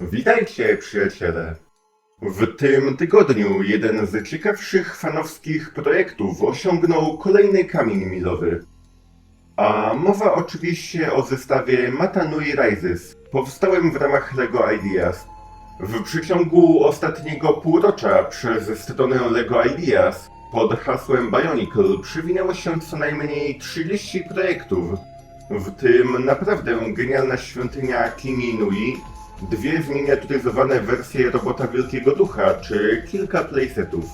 Witajcie, przyjaciele! W tym tygodniu jeden z ciekawszych fanowskich projektów osiągnął kolejny kamień milowy. A mowa oczywiście o zestawie Matanui Rises, powstałym w ramach LEGO Ideas. W przeciągu ostatniego półrocza przez stronę LEGO Ideas pod hasłem Bionicle przewinęło się co najmniej 30 projektów, w tym naprawdę genialna świątynia Kimi Inui, dwie zminiaturyzowane wersje Robota Wielkiego Ducha, czy kilka playsetów.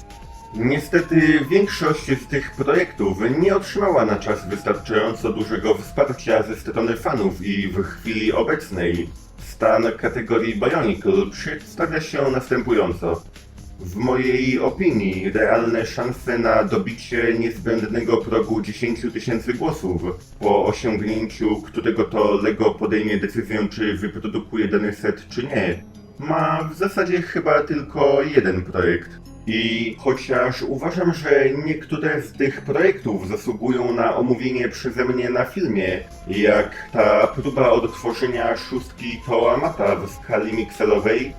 Niestety większość z tych projektów nie otrzymała na czas wystarczająco dużego wsparcia ze strony fanów i w chwili obecnej stan kategorii Bionicle przedstawia się następująco. W mojej opinii realne szanse na dobicie niezbędnego progu 10 tysięcy głosów po osiągnięciu którego to LEGO podejmie decyzję czy wyprodukuje dany set czy nie ma w zasadzie chyba tylko jeden projekt. I chociaż uważam, że niektóre z tych projektów zasługują na omówienie przeze mnie na filmie, jak ta próba odtworzenia szóstki Toamata w skali mikselowej,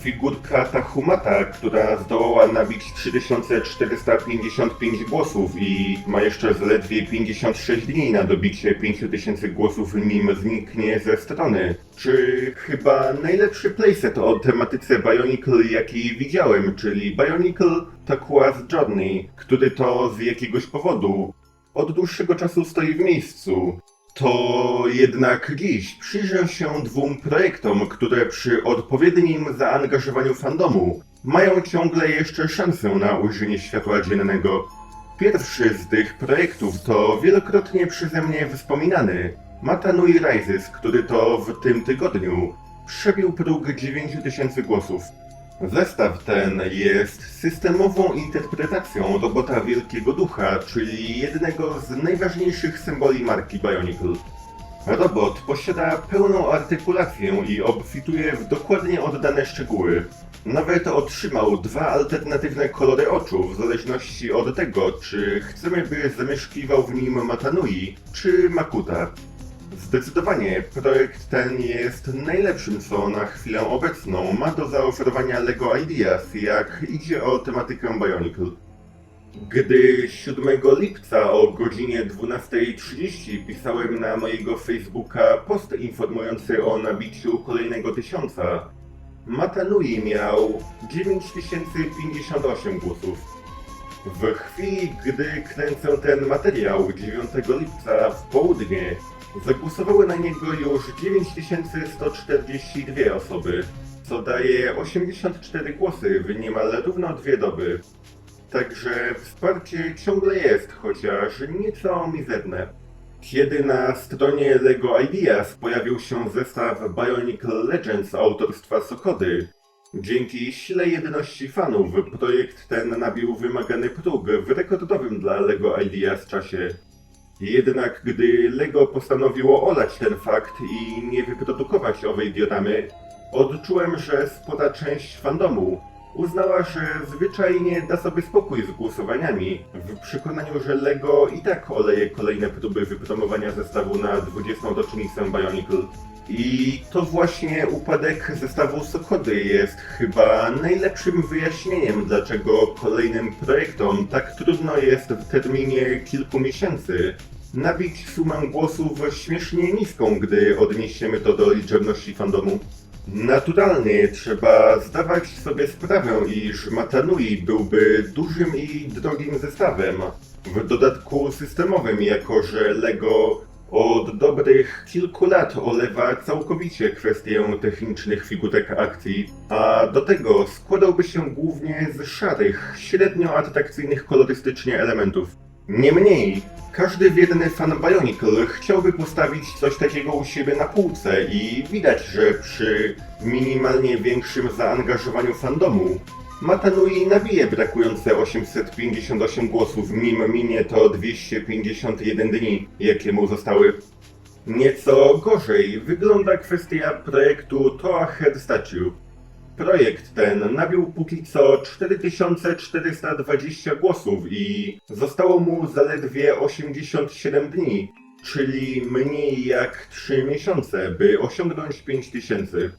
figurka Tahumata, która zdołała nabić 3455 głosów i ma jeszcze zaledwie 56 dni na dobicie 5000 głosów, nim zniknie ze strony. Czy chyba najlepszy playset o tematyce Bionicle, jaki widziałem, czyli Bionicle Takua's Journey, który to z jakiegoś powodu od dłuższego czasu stoi w miejscu. To jednak dziś przyjrzę się dwóm projektom, które przy odpowiednim zaangażowaniu fandomu mają ciągle jeszcze szansę na ujrzenie światła dziennego. Pierwszy z tych projektów to wielokrotnie przeze mnie wspominany Matanui Rises, który to w tym tygodniu przebił próg 9000 głosów. Zestaw ten jest systemową interpretacją robota Wielkiego Ducha, czyli jednego z najważniejszych symboli marki Bionicle. Robot posiada pełną artykulację i obfituje w dokładnie oddane szczegóły. Nawet otrzymał dwa alternatywne kolory oczu, w zależności od tego, czy chcemy, by zamieszkiwał w nim Matanui, czy Makuta. Zdecydowanie projekt ten jest najlepszym, co na chwilę obecną ma do zaoferowania LEGO Ideas, jak idzie o tematykę Bionicle. Gdy 7 lipca o godzinie 12.30 pisałem na mojego Facebooka post informujący o nabiciu kolejnego tysiąca, Matanui miał 9058 głosów. W chwili, gdy kręcę ten materiał 9 lipca w południe, zagłosowały na niego już 9142 osoby, co daje 84 głosy w niemal równo dwie doby. Także wsparcie ciągle jest, chociaż nieco mizerne. Kiedy na stronie LEGO Ideas pojawił się zestaw Bionicle Legends autorstwa Sokody, dzięki sile jedności fanów projekt ten nabił wymagany próg w rekordowym dla LEGO Ideas czasie. Jednak gdy LEGO postanowiło olać ten fakt i nie wyprodukować owej dioramy, odczułem, że spora część fandomu uznała, że zwyczajnie da sobie spokój z głosowaniami, w przekonaniu, że LEGO i tak oleje kolejne próby wypromowania zestawu na 20. rocznicę Bionicle. I to właśnie upadek zestawu Sokody jest chyba najlepszym wyjaśnieniem, dlaczego kolejnym projektom tak trudno jest w terminie kilku miesięcy nabić sumę głosów śmiesznie niską, gdy odniesiemy to do liczebności fandomu. Naturalnie trzeba zdawać sobie sprawę, iż Matanui byłby dużym i drogim zestawem, w dodatku systemowym, jako że LEGO od dobrych kilku lat olewa całkowicie kwestię technicznych figurek akcji, a do tego składałby się głównie z szarych, średnio atrakcyjnych kolorystycznie elementów. Niemniej, każdy wierny fan Bionicle chciałby postawić coś takiego u siebie na półce i widać, że przy minimalnie większym zaangażowaniu fandomu Matanui nabije brakujące 858 głosów, nim minie to 251 dni, jakie mu zostały. Nieco gorzej wygląda kwestia projektu Toa Head Statue. Projekt ten nabił póki co 4420 głosów i zostało mu zaledwie 87 dni, czyli mniej jak 3 miesiące, by osiągnąć 5000.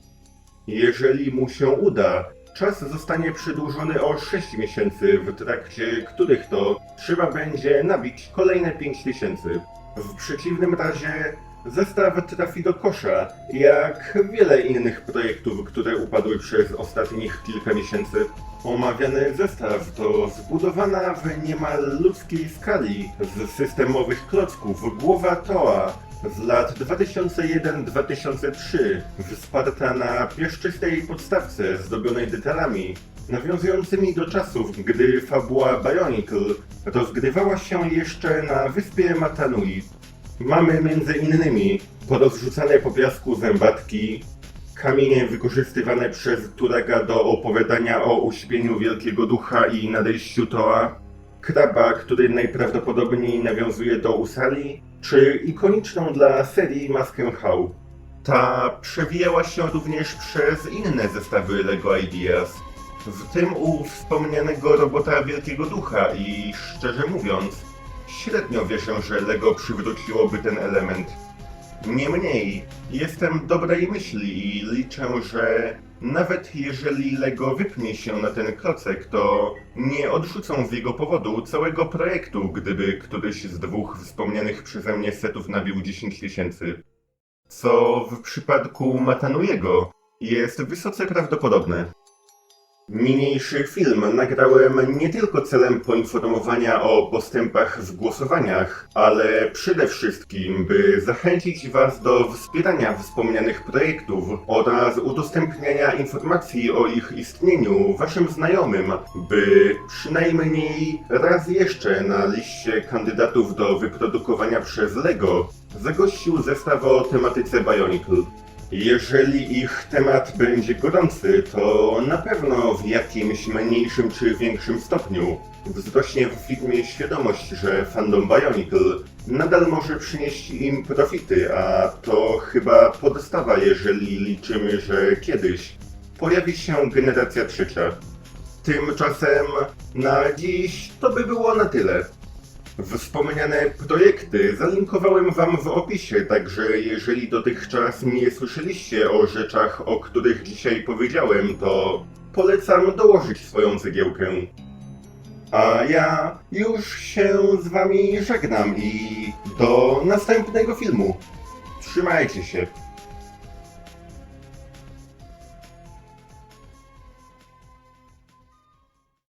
Jeżeli mu się uda, czas zostanie przedłużony o 6 miesięcy, w trakcie których to trzeba będzie nabić kolejne 5 tysięcy. W przeciwnym razie zestaw trafi do kosza, jak wiele innych projektów, które upadły przez ostatnich kilka miesięcy. Omawiany zestaw to zbudowana w niemal ludzkiej skali z systemowych klocków głowa Toa z lat 2001-2003, wsparta na pieszczystej podstawce zdobionej detalami, nawiązującymi do czasów, gdy fabuła Bionicle rozgrywała się jeszcze na wyspie Matanui. Mamy między innymi porozrzucane po piasku zębatki, kamienie wykorzystywane przez Turaga do opowiadania o uśpieniu Wielkiego Ducha i nadejściu Toa, kraba, który najprawdopodobniej nawiązuje do Usali, czy ikoniczną dla serii maskę Hał. Ta przewijała się również przez inne zestawy LEGO Ideas, w tym u wspomnianego robota Wielkiego Ducha i szczerze mówiąc, średnio wierzę, że LEGO przywróciłoby ten element. Niemniej, jestem dobrej myśli i liczę, że nawet jeżeli LEGO wypnie się na ten klocek, to nie odrzucą z jego powodu całego projektu, gdyby któryś z dwóch wspomnianych przeze mnie setów nabił 10 tysięcy. Co w przypadku Matanujego jest wysoce prawdopodobne. Niniejszy film nagrałem nie tylko celem poinformowania o postępach w głosowaniach, ale przede wszystkim, by zachęcić Was do wspierania wspomnianych projektów oraz udostępniania informacji o ich istnieniu Waszym znajomym, by przynajmniej raz jeszcze na liście kandydatów do wyprodukowania przez LEGO zagościł zestaw o tematyce Bionicle. Jeżeli ich temat będzie gorący, to na pewno w jakimś mniejszym czy większym stopniu wzrośnie w firmie świadomość, że fandom Bionicle nadal może przynieść im profity, a to chyba podstawa, jeżeli liczymy, że kiedyś pojawi się generacja trzecia. Tymczasem na dziś to by było na tyle. Wspomniane projekty zalinkowałem Wam w opisie, także jeżeli dotychczas nie słyszeliście o rzeczach, o których dzisiaj powiedziałem, to polecam dołożyć swoją cegiełkę. A ja już się z Wami żegnam i do następnego filmu. Trzymajcie się.